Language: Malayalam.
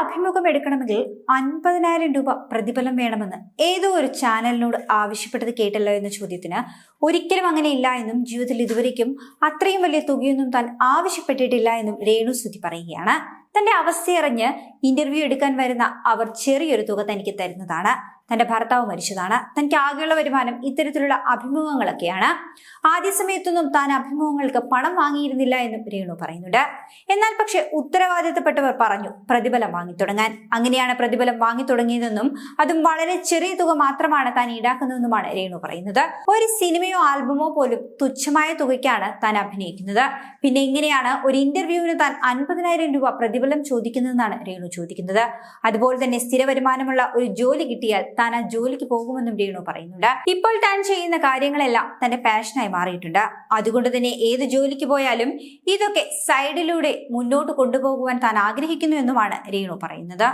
അഭിമുഖം എടുക്കണമെങ്കിൽ അൻപതിനായിരം രൂപ പ്രതിഫലം വേണമെന്ന് ഏതോ ഒരു ചാനലിനോട് ആവശ്യപ്പെട്ടത് കേട്ടല്ലോ എന്ന ചോദ്യത്തിന് ഒരിക്കലും അങ്ങനെ ഇല്ല എന്നും ജീവിതത്തിൽ ഇതുവരേക്കും അത്രയും വലിയ തുകയൊന്നും താൻ ആവശ്യപ്പെട്ടിട്ടില്ല എന്നും രേണു സുധി പറയുകയാണ്. തന്റെ അവസ്ഥയറിഞ്ഞ് ഇന്റർവ്യൂ എടുക്കാൻ വരുന്ന അവർ ചെറിയൊരു തുക തനിക്ക് തരുന്നതാണ്. തന്റെ ഭർത്താവ് മരിച്ചതാണ്. തനിക്ക് ആകെയുള്ള വരുമാനം ഇത്തരത്തിലുള്ള അഭിമുഖങ്ങളൊക്കെയാണ്. ആദ്യ സമയത്തൊന്നും താൻ അഭിമുഖങ്ങൾക്ക് പണം വാങ്ങിയിരുന്നില്ല എന്നും രേണു പറയുന്നുണ്ട്. എന്നാൽ പക്ഷേ ഉത്തരവാദിത്തപ്പെട്ടവർ പറഞ്ഞു പ്രതിഫലം വാങ്ങി തുടങ്ങാൻ അങ്ങനെയാണ് പ്രതിഫലം വാങ്ങി തുടങ്ങിയതെന്നും അതും വളരെ ചെറിയ തുക മാത്രമാണ് താൻ ഈടാക്കുന്നതെന്നുമാണ് രേണു പറയുന്നത്. ഒരു സിനിമയോ ആൽബമോ പോലും തുച്ഛമായ തുകയ്ക്കാണ് താൻ അഭിനയിക്കുന്നത്. പിന്നെ ഇങ്ങനെയാണ് ഒരു ഇന്റർവ്യൂവിന് താൻ അൻപതിനായിരം രൂപ പ്രതിഫലം ചോദിക്കുന്നതെന്നാണ് രേണു ചോദിക്കുന്നത്. അതുപോലെ തന്നെ സ്ഥിര വരുമാനമുള്ള ഒരു ജോലി കിട്ടിയാൽ താൻ ആ ജോലിക്ക് പോകുമെന്നും രേണു പറയുന്നുണ്ട്. ഇപ്പോൾ താൻ ചെയ്യുന്ന കാര്യങ്ങളെല്ലാം തന്റെ പാഷനായി മാറിയിട്ടുണ്ട്. അതുകൊണ്ട് തന്നെ ഏത് ജോലിക്ക് പോയാലും ഇതൊക്കെ സൈഡിലൂടെ മുന്നോട്ട് കൊണ്ടുപോകുവാൻ താൻ ആഗ്രഹിക്കുന്നു എന്നുമാണ് രേണു പറയുന്നത്.